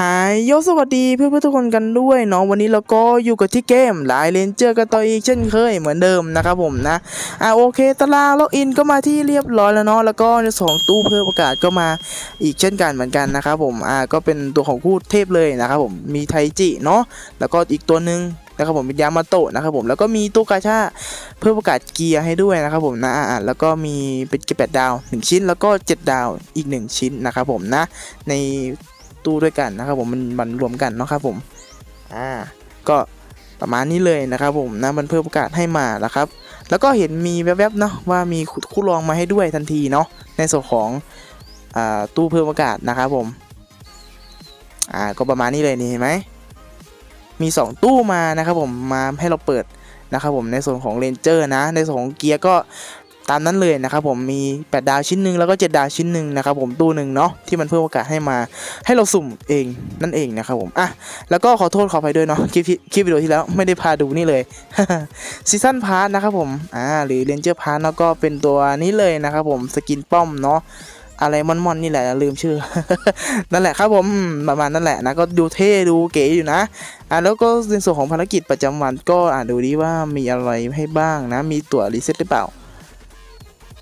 หายโยสวัสดีเพื่อนเพื่อนๆทุกคนกันด้วยเนาะวันนี้เราก็อยู่กับที่เกมไลน์เลนเจอร์กันต่ออีกเช่นเคยเหมือนเดิมนะครับผมนะอ่าโอเคตารางล็อกอินก็มาที่เรียบร้อยแล้วเนาะแล้วก็ในสองตู้เพิ่มประกาศก็มาอีกเช่นกันเหมือนกันนะครับผมอ่าก็เป็นตัวของคู่เทพเลยนะครับผมมีไทจิเนาะแล้วก็อีกตัวหนึ่งนะครับผมเป็นยามาโตะนะครับผมแล้วก็มีตู้กาชาเพิ่มประกาศเกียร์ให้ด้วยนะครับผมนะอ่าแล้วก็มีเป็นเก็บแปดดาวหนึ่งชิ้นแล้วก็เจ็ดดาวอีกหนึ่งชิ้นนะครับผมนะใน ตู้ด้วยกันนะครับผมมันมันรวมกันเนาะครับผมอ่าก็ประมาณนี้เลยนะครับผมนะมันเพิ่มโอกาสให้มานะครับ แล้วก็เห็นมีแวบๆเนาะว่ามีคู่รองมาให้ด้วยทันทีเนาะในส่วนของอ่าตู้เพิ่มโอกาสนะครับผม อ่า ก็ประมาณนี้เลยนี่เห็นไหม มี 2 ตู้มานะครับผม มาให้เราเปิดนะครับผมในส่วนของเลนเจอร์นะ ในส่วนของเกียร์ก็ ตามนั้นเลยนะครับผมมี 8 ดาวชิ้นหนึ่งแล้วก็ 7 ดาวชิ้นหนึ่งนะครับผมตู้หนึ่งเนาะที่มันเพิ่มโอกาสให้มาให้เราสุ่มเองนั่นเองนะครับผมอะแล้วก็ขอโทษขออภัยด้วยเนาะคลิปคลิปวิดีโอที่แล้วไม่ได้พาดูนี่เลยซีซั่นพาร์ทนะครับผมอ่าหรือเรนเจอร์พาร์ทแล้วก็เป็นตัวนี้เลยนะครับผมสกินป้อมเนาะอะไรมอนๆนี่แหละลืมชื่อ นั่นแหละครับผมประมาณนั่นแหละนะก็ดูเท่ดูเก๋อยู่นะอะแล้วก็ในส่วนของภารกิจประจำวันก็อ่านดูดีว่ามีอะไรให้บ้างนะ มีตั๋วรีเซ็ตหรือเปล่า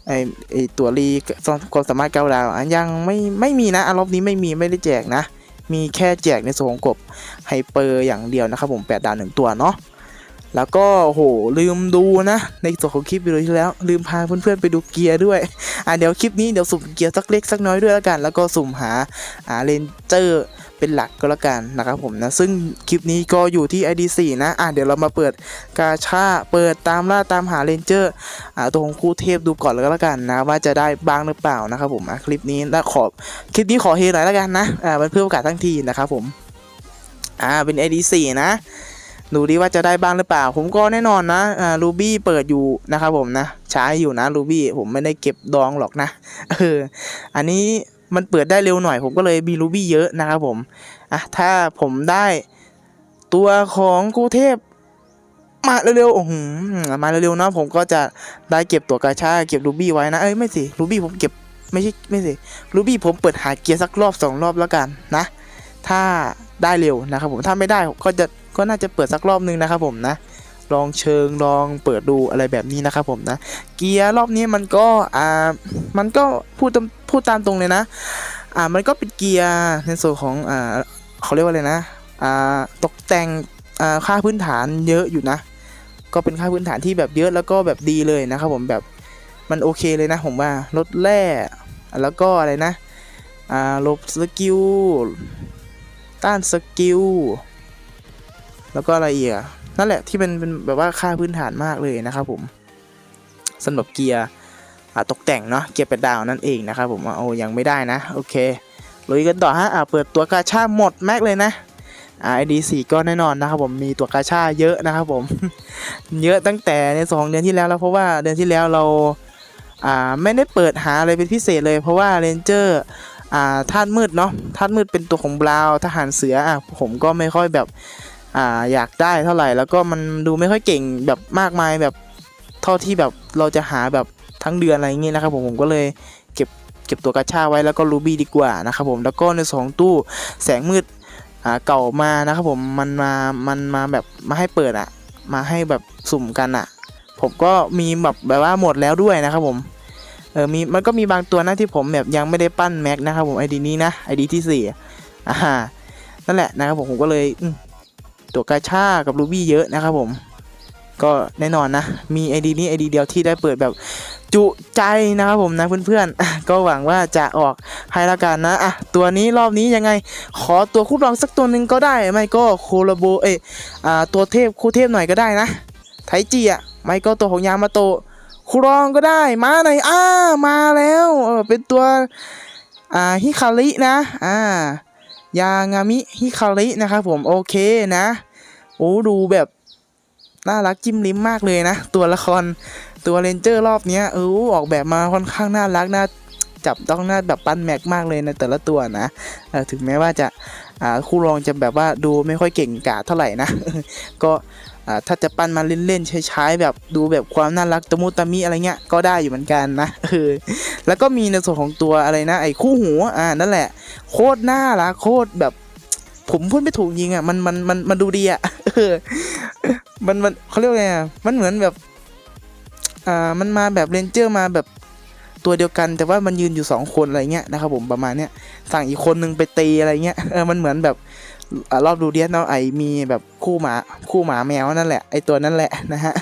ไอไอตัวรีความสามารถเก้าดาวอะยังไม่ไม่มีนะอะรอบนี้ไม่มีไม่ได้แจกนะ มีแค่แจกในส่วนของกบไฮเปอร์อย่างเดียวนะครับผม8ดาวหนึ่งตัวเนาะแล้วก็โหลืมดูนะ ในส่วนของคลิปวิดีโอที่แล้ว ลืมพาเพื่อนๆไปดูเกียร์ด้วย อะเดี๋ยวคลิปนี้เดี๋ยวสุ่มเกียร์สักเล็กสักน้อยด้วยแล้วกัน แล้วก็สุ่มหาอ่าเลนเจอร์ เป็นหลักก็แล้วกันนะครับผมนะซึ่งคลิปนี้ก็อยู่ที่ ID4 นะอะเดี๋ยวเรามาเปิดกาชาเปิดตามล่าตามหาเลนเจอร์อ่าตัวของคู่เทพดูก่อนแล้วกันนะว่าจะได้บ้างหรือเปล่านะครับผมอะคลิปนี้แล้วขอคลิปนี้ขอเฮหน่อยแล้วกันนะอ่ามันเพื่อโอกาสทั้งทีนะครับผมอ่าเป็น AD4 นะดูดีว่าจะได้บ้างหรือเปล่า ผมก็แน่นอนนะอ่ารูบี้เปิดอยู่นะครับผมนะใช้อยู่นะรูบี้ผมไม่ได้เก็บดองหรอกนะเอออันนี้ มันเปิดได้เร็วหน่อย ผมก็เลยมีรูบี้เยอะนะครับผมอะถ้าผมได้ตัวของคู่เทพมาเร็วๆโอ้โหมาเร็วๆเนาะผมก็จะได้เก็บตัวกาชาเก็บรูบี้ไว้นะเอ้ยไม่สิรูบี้ผมเก็บไม่ใช่ไม่สิรูบี้ผมเปิดหาเกียร์สักรอบสองรอบแล้วกันนะ ถ้าได้เร็วนะครับผมถ้าไม่ได้ก็จะก็น่าจะเปิดสักรอบนึงนะครับผมนะ ลองเชิงลองเปิดดูอะไรแบบนี้นะครับผมนะ เกียร์รอบนี้มันก็อ่ามันก็พูดตามพูดตามตรงเลยนะอ่ามันก็เป็นเกียร์ในส่วนของอ่าเขาเรียกว่าอะไรนะอ่าตกแต่งอ่าค่าพื้นฐานเยอะอยู่นะ ก็เป็นค่าพื้นฐานที่แบบเยอะแล้วก็แบบดีเลยนะครับผมแบบมันโอเคเลยนะผมว่าลดแร่แล้วก็อะไรนะอ่าลบสกิลต้านสกิลแล้วก็อะไรอีกอะ นั่นแหละที่เป็นเป็นแบบว่าค่าพื้นฐานมากเลยนะครับผมสำหรับเกียร์ตกแต่งเนาะเกียร์แปดดาวนั่นเองนะครับผมอะโอ้ยังไม่ได้นะ โอเคลุยกันต่อฮะอ่าเปิดตัวกาชาหมดแม็กเลยนะไอดีสี่ก็แน่นอนนะครับผมมีตัวกาชาเยอะนะครับผม เยอะตั้งแต่ในสองเดือนที่แล้วแล้วเพราะว่าเดือนที่แล้วเราอ่าไม่ได้เปิดหาอะไรเป็นพิเศษเลย เพราะว่าเรนเจอร์อ่าธาตุมืดเนาะธาตุมืดเป็นตัวของบราวน์ทหารเสืออะผมก็ไม่ค่อยแบบ อ่าอยากได้เท่าไหร่ แล้วก็มันดูไม่ค่อยเก่งแบบมากมายแบบเท่าที่แบบเราจะหาแบบทั้งเดือนอะไรอย่างงี้ยนะครับผมผมก็เลยเก็บเก็บตัวกาชาไว้แล้วก็รูบี้ดีกว่านะครับผมแล้วก็ในสองตู้แสงมืดอ่าเก่ามานะครับผมมันมามันมาแบบมาให้เปิดอะมาให้แบบสุ่มกันอะผมก็มีแบบแบบว่าหมดแล้วด้วยนะครับผมเออมีมันก็มีบางตัวนะที่ผมแบบยังไม่ได้ปั้นแม็กนะครับผมไอดีนี้นะไอดีที่สี่อ่านั่นแหละนะครับผมผมก็เลยอื ตัวกาชากับรูบี้เยอะนะครับผม ก็แน่นอนนะ มีไอดีนี้ไอดีเดียวที่ได้เปิดแบบจุใจนะครับผมนะเพื่อนๆ ก็หวังว่าจะออกให้ละกันนะอะตัวนี้รอบนี้ยังไงขอตัวคู่รองสักตัวหนึ่งก็ได้ ไม่ก็โคโลโบเออ่าตัวเทพคู่เทพหน่อยก็ได้นะ ไทจิอะไม่ก็ตัวของยามาโตคู่รองก็ได้มาไหนอยอ้ามาแล้วเออเป็นตัวอ่าฮิคารินะอ่า ยางามิฮิคารินะครับผมโอเคนะโอ้ดูแบบน่ารักจิ้มลิ้มมากเลยนะ ตัวละครตัวเรนเจอร์รอบเนี้ยเออออกแบบมาค่อนข้างน่ารักน่าจับต้องน่าแบบปั้นแม็กมากเลยในแต่ละตัวนะถึงแม้ว่าจะคู่รองจะแบบว่าดูไม่ค่อยเก่งกาเท่าไหร่นะ ก็ ถ้าจะปั้นมาเล่นๆใช้ๆแบบดูแบบความน่ารักตะมุตะมิอะไรเงี้ยก็ได้อยู่เหมือนกันนะเออแล้วก็มีในส่วนของตัวอะไรนะ ไอ้คู่หูอ่านั่นแหละ โคตรน่ารักโคตรแบบ ผมพูดไม่ถูกจริงอะมันมันมันมันดูดีอะเออมันมันเขาเรียกว่าไงอะมันเหมือนแบบอ่ามันมาแบบเรนเจอร์มาแบบตัวเดียวกันแต่ว่ามันยืนอยู่สองคนอะไรเงี้ยนะครับผมประมาณเนี้ยสั่งอีกคนนึงไปตีอะไรเงี้ยเออมันเหมือนแบบ รอบดูเดียนเนาะไอมีแบบคู่หมาคู่หมาแมวนั่นแหละไอตัวนั่นแหละนะฮะ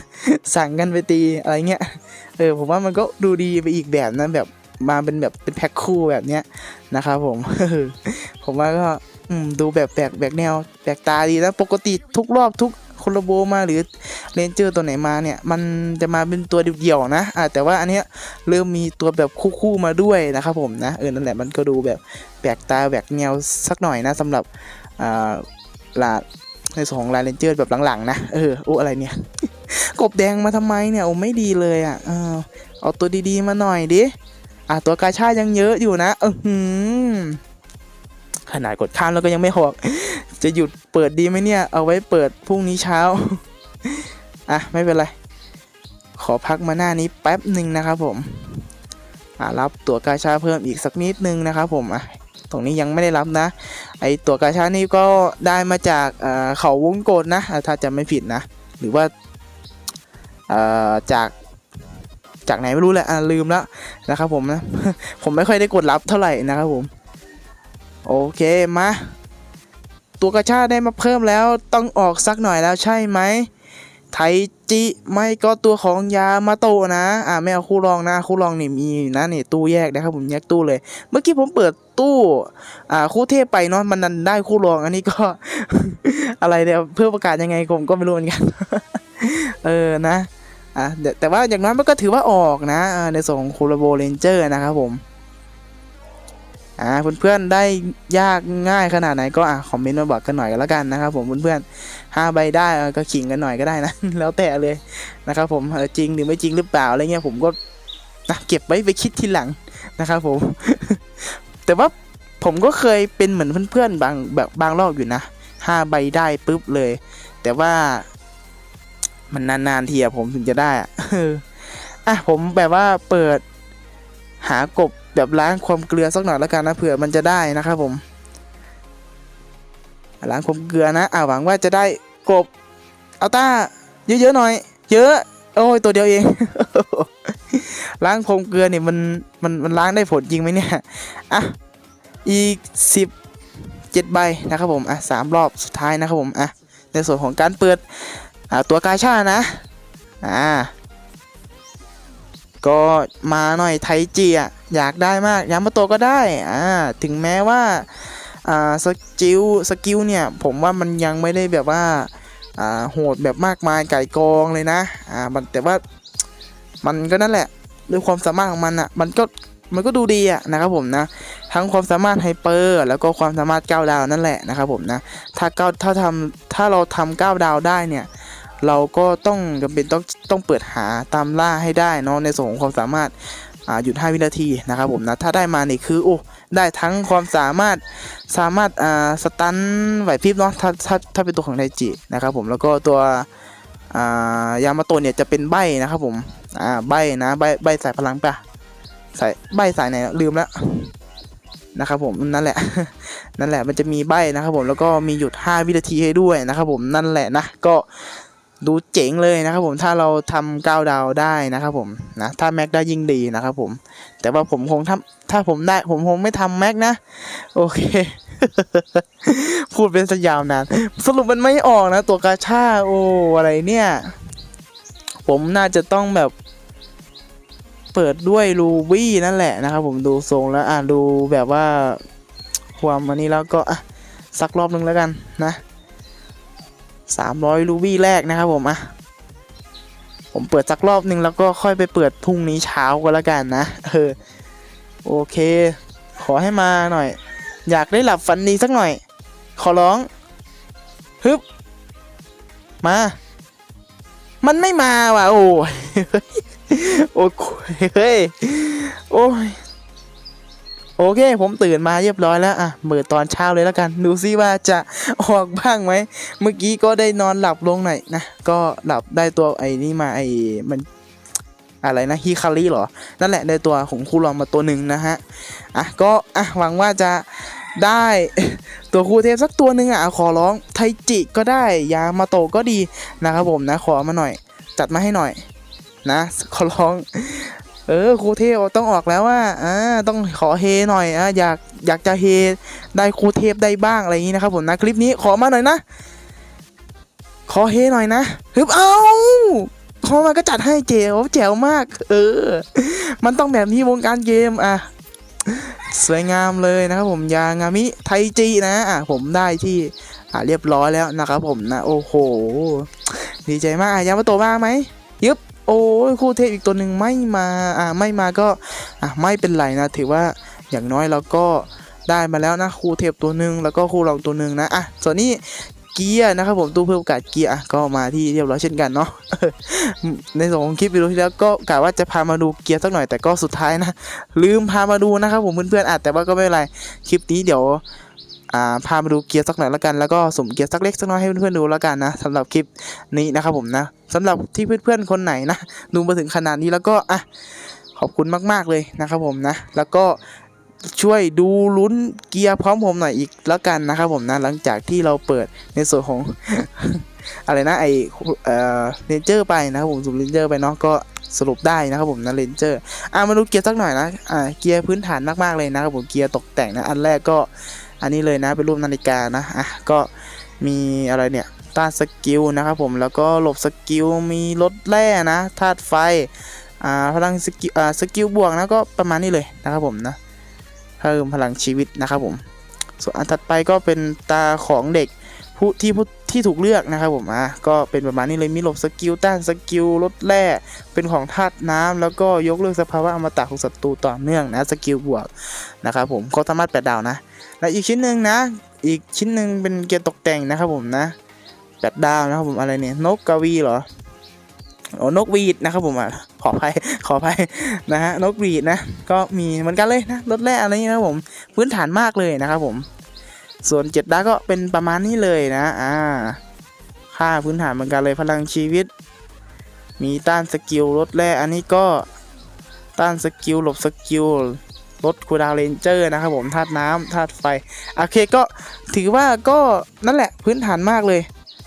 สั่งกันไปตีอะไรเงี้ยเออผมว่ามันก็ดูดีไปอีกแบบนะแบบมาเป็นแบบเป็นแพ็คคู่แบบเนี้ยนะครับผมผมว่าก็ดูแบบแปลกแปลกแนวแปลกตาดีนะปกติทุกรอบทุก คโลโบมาหรือเรนเจอร์ตัวไหนมาเนี่ย มันจะมาเป็นตัวเดี่ยวๆนะอ่าแต่ว่าอันเนี้ยเริ่มมีตัวแบบคู่ๆมาด้วยนะครับผมนะเออนั่นแหละมันก็ดูแบบแปลกตาแปลกแนวสักหน่อยนะสำหรับอ่าลาในส่วนของลายเรนเจอร์แบบหลังๆนะเออโอ้อะไรเนี่ยกบแดงมาทำไมเนี่ยโอ้ไม่ดีเลยอะเออเอาตัวดีๆมาหน่อยดิอะตัวกาชายังเยอะอยู่นะออหือขนาดกดข้ามแล้วก็ยังไม่หอก จะหยุดเปิดดีไหมเนี่ย เอาไว้เปิดพรุ่งนี้เช้า อะ ไม่เป็นไร ขอพักมาหน้านี้แป๊บหนึ่งนะครับผมอะรับตั๋วกาชาเพิ่มอีกสักนิดนึงนะครับผมอะตรงนี้ยังไม่ได้รับนะ ไอตั๋วกาชานี่ก็ได้มาจากเอ่อเขาวงโกดนะถ้าจำไม่ผิดนะ หรือว่าเอ่อจากจากไหนไม่รู้แหละอะลืมแล้วนะครับผมนะ ผมไม่ค่อยได้กดรับเท่าไหร่นะครับผม โอเคมา ตัวกระชาได้มาเพิ่มแล้วต้องออกสักหน่อยแล้วใช่ไหมไทจิไม่ก็ตัวของยามาโตนะ อ่าไม่เอาคู่รองนะ คู่รองนี่มีนะนี่ตู้แยกนะครับผมแยกตู้เลย เมื่อกี้ผมเปิดตู้ อ่าคู่เทพไปเนาะมันดันได้คู่รองอันนี้ก็ อะไรเนี่ยเพื่อประกาศยังไงผมก็ไม่รู้เหมือนกัน เออนะ อะแต่ว่าอย่างนั้นมันก็ถือว่าออกนะในส่วนของคูลาโบเรนเจอร์นะครับผม อ่าเพื่อนๆได้ยากง่ายขนาดไหนก็อะคอมเมนต์มาบอกกันหน่อยกันแล้วกันนะครับผมเพื่อนๆห้าใบได้ก็ขิงกันหน่อยก็ได้นะ แล้วแต่เลยนะครับผมเออจริงหรือไม่จริงหรือเปล่าอะไรเงี้ยผมก็นะเก็บไว้ไปคิดทีหลังนะครับผม แต่ว่าผมก็เคยเป็นเหมือนเพื่อนๆบางแบบบางรอบอยู่นะห้าใบได้ปุ๊บเลย แต่ว่ามันนานๆทีอะผมถึงจะได้อะอะผมแบบว่าเปิดหากบ แบบล้างความเกลือสักหน่อยแล้วกันนะเผื่อมันจะได้นะครับผมล้างความเกลือนะอ่าหวังว่าจะได้กบเอาต้าเยอะๆหน่อย เยอะ โอ้ยตัวเดียวเอง ล้างความเกลือเนี่ยมันมันมันล้างได้ผลจริงไหมเนี่ยอะอีกสิบเจ็ดใบนะครับผมอะสามรอบสุดท้ายนะครับผมอะในส่วนของการเปิดอ่าตัวกาชานะอ่า ก็มาหน่อยไทจีอะอยากได้มากยามาโตก็ได้อ่าถึงแม้ว่าอ่าสกิลสกิลเนี่ยผมว่ามันยังไม่ได้แบบว่าอ่าโหดแบบมากมายไก่กองเลยนะอ่ามันแต่ว่ามันก็นั่นแหละด้วยความสามารถของมันอะมันก็มันก็ดูดีอะนะครับผมนะ ทั้งความสามารถไฮเปอร์แล้วก็ความสามารถก้าวดาวนั่นแหละนะครับผมนะ ถ้าก้าถ้าทำถ้าเราทำก้าวดาวได้เนี่ย เราก็ต้องจำเป็นต้องต้องเปิดหาตามล่าให้ได้เนาะในส่วนของความสามารถาหยุด 5 วินาทีนะครับผมนะถ้าได้มานี่คือโอ้ได้ทั้งความสามารถสามารถอ่าสตันไหวพริบเนาะถ้าถ้าถ้าเป็นตัวของไดจินะครับผมแล้วก็ตัวอ่ายามาโตเนี่ยจะเป็นใบนะครับผมอ่าใบนะใบใบสายพลังปะสายใบสายไหนลืมแล้วนะครับผมนั่นแหละนั่นแหละมันจะมีใบนะครับผมแล้วก็มีหยุด 5 วินาทีให้ด้วยนะครับผมนั่นแหละนะก็ ดูเจ๋งเลยนะครับผมถ้าเราทำก้าวดาวได้นะครับผมนะถ้าแม็กได้ยิ่งดีนะครับผม แต่ว่าผมคงทำถ้าผมได้ผมคงไม่ทำแม็กนะ โอเค พูดเป็นสยาวนาน สรุปมันไม่ออกนะ ตัวกาชาโอ้อะไรเนี่ย ผมน่าจะต้องแบบ เปิดด้วยรูบี้นั่นแหละนะครับผมดูทรงแล้วอะดูแบบว่าความอันนี้แล้วก็อะสักรอบนึงแล้วกันนะ สามร้อยรูบี้แรกนะครับผมอะผมเปิดสักรอบหนึ่งแล้วก็ค่อยไปเปิดพรุ่งนี้เช้าก็แล้วกันนะเออโอเค ขอให้มาหน่อย อยากได้หลับฝันดีสักหน่อย ขอร้องฮึบมา มันไม่มาว่ะโอ้ยโอ้ยเฮ้ยโอ้ย โอเค ผมตื่นมาเรียบร้อยแล้วอะเปิดตอนเช้าเลยแล้วกัน ดูซิว่าจะออกบ้างไหม เมื่อกี้ก็ได้นอนหลับลงหน่อยนะ ก็หลับได้ตัวไอ้นี่มาไอ้มันอะไรนะฮิคาริเหรอ นั่นแหละได้ตัวของคู่รองมาตัวหนึ่งนะฮะ อะก็อะหวังว่าจะได้ตัวครูเทพสักตัวหนึ่งอะขอร้องไทจิก็ได้ยามาโตก็ดีนะครับผมนะขอมาหน่อย จัดมาให้หน่อยนะขอร้อง เออครูเทพต้องออกแล้วว่าอ่าต้องขอเฮหน่อยอะอยากอยากจะเฮได้ครูเทพได้บ้างอะไรอย่างนี้นะครับผมนะคลิปนี้ขอมาหน่อยนะ ขอเฮหน่อยนะฮึบเอาขอมาก็จัดให้เจ๋วแจ๋วมาก เออ มันต้องแบบนี้วงการเกมอะสวยงามเลยนะครับผมยางามิไทจินะอะผมได้ที่อะเรียบร้อยแล้วนะครับผมนะโอ้โห ดีใจมากยามาโตมาไหมยึบ โอ้ยคู่เทพอีกตัวหนึ่งไม่มาอะไม่มาก็อะไม่เป็นไรนะ ถือว่าอย่างน้อยเราก็ได้มาแล้วนะคู่เทพตัวหนึ่งแล้วก็คู่รองตัวหนึ่งนะอะส่วนนี้เกียร์นะครับผมตู้เพิ่มโอกาสเกียร์ก็มาที่เรียบร้อยเช่นกันเนาะในส่วนของคลิปวิดีโอที่แล้วก็กะว่าจะพามาดูเกียร์สักหน่อยแต่ก็สุดท้ายนะ ลืมพามาดูนะครับผมเพื่อนๆอะแต่ว่าก็ไม่เป็นไรคลิปนี้เดี๋ยว อ่าพามาดูเกียร์สักหน่อยแล้วกันแล้วก็สมเกียร์สักเล็กสักน้อยให้เพื่อนๆดูแล้วกันนะสำหรับคลิปนี้นะครับผมนะสำหรับที่เพื่อนๆคนไหนนะดูมาถึงขนาดนี้แล้วก็อะขอบคุณมากๆเลยนะครับผมนะ แล้วก็ช่วยดูลุ้นเกียร์พร้อมผมหน่อยอีกแล้วกันนะครับผมนะหลังจากที่เราเปิดในส่วนของอะไรนะไอเอ่อเรนเจอร์ไปนะครับผมสุ่มเรนเจอร์ไปเนาะก็สรุปได้นะครับผมนะเรนเจอร์อะมาดูเกียร์สักหน่อยนะอ่าเกียร์พื้นฐานมากๆเลยนะครับผมเกียร์ตกแต่งนะอันแรกก็ อันนี้เลยนะเป็นรูปนาฬิกานะอะก็มีอะไรเนี่ยต้านสกิลนะครับผมแล้วก็หลบสกิลมีรถแร่นะธาตุไฟอ่าพลังสกิลอ่าสกิลบวกนะก็ประมาณนี้เลยนะครับผมนะเพิ่มพลังชีวิตนะครับผมส่วนอันถัดไปก็เป็นตาของเด็กผู้ที่ผู้ ที่ถูกเลือกนะครับผมอะก็เป็นประมาณนี้เลยมีหลบสกิลต้านสกิลลดแร่เป็นของธาตุน้ำแล้วก็ยกเลิกสภาวะอมตะของศัตรูต่อเนื่องนะสกิลบวกนะครับผมก็สามารถแปดดาวนะและอีกชิ้นหนึ่งนะ อีกชิ้นหนึ่งเป็นเกียร์ตกแต่งนะครับผมนะแปดดาวนะครับผมอะไรเนี่ยนกกาวีเหรอโอ้นกวีดนะครับผมอะขออภัยขออภัยนะฮะนกวีดนะ ก็มีเหมือนกันเลยนะลดแร่อะไรนี้นะครับผมพื้นฐานมากเลยนะครับผม ส่วนเจ็ดดาวก็เป็นประมาณนี้เลยนะ อ่า ค่าพื้นฐานเหมือนกันเลยพลังชีวิต มีต้านสกิลลดแร่อันนี้ก็ต้านสกิลหลบสกิลลดคูดาวเรนเจอร์นะครับผมธาตุน้ำธาตุไฟ โอเคก็ถือว่าก็นั่นแหละพื้นฐานมากเลย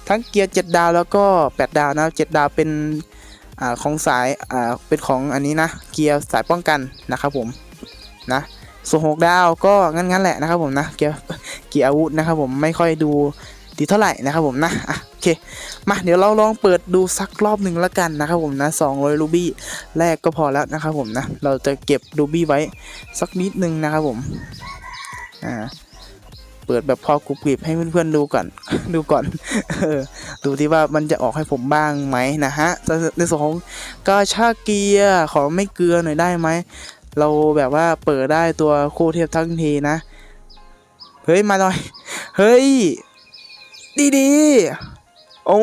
ทั้งเกียร์ 7 ดาวแล้วก็ 8 ดาวนะ7ดาวเป็นอ่าของสายอ่าเป็นของอันนี้นะ เกียร์สายป้องกันนะครับผมนะ ส่วน6ดาวก็งั้นๆแหละนะครับผมนะเกียร์เกียร์อาวุธนะครับผมไม่ค่อยดูดีเท่าไหร่นะครับผมนะอะโอเคมาเดี๋ยวเราลองเปิดดูสักรอบหนึ่งแล้วกันนะครับผมนะ200รูบี้แรกก็พอแล้วนะครับผมนะเราจะเก็บรูบี้ไว้สักนิดนึงนะครับผมอ่าเปิดแบบพอกรุบกริบให้เพื่อนๆดูก่อนดูก่อนดูที่ว่ามันจะออกให้ผมบ้างไหมนะฮะในส่วนของกาชาเกียขอไม่เกลือหน่อยได้ไหม เราแบบว่าเปิดได้ตัวคู่เทียบทั้งทีนะ เฮ้ย มาหน่อย เฮ้ย ดีดีโอ้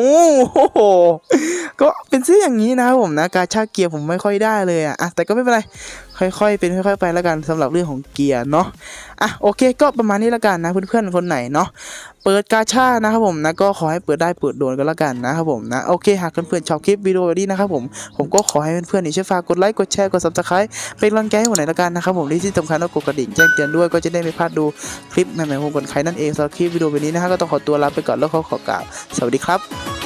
โห ก็เป็นเสื้ออย่างนี้นะครับผมนะ การชาเกียร์ผมไม่ค่อยได้เลยอะอะแต่ก็ไม่เป็นไร ค่อยๆ เป็นค่อยๆ ไปแล้วกันสำหรับเรื่องของเกียร์เนาะ อะโอเค ก็ประมาณนี้แล้วกันนะเพื่อนๆ คนไหนเนาะ เปิดกาชานะครับผมนะก็ขอให้เปิดได้เปิดโดนก็แล้วกันนะครับผมนะโอเคหากเพื่อนๆชอบคลิปวิดีโอนี้นะครับผมผมก็ขอให้เพื่อนๆนี่ช่วยฝากกดไลค์กดแชร์กดซับสไครป์เป็นกำลังใจให้ผมหน่อยละกันนะครับผมที่สำคัญก็กดกระดิ่งแจ้งเตือนด้วยก็จะได้ไม่พลาดดูคลิปใหม่ๆของคนใครนั่นเองสำหรับคลิปวิดีโอนนี้นะฮะก็ต้องขอตัวลาไปก่อนแล้วขอขอกล่าวสวัสดีครับ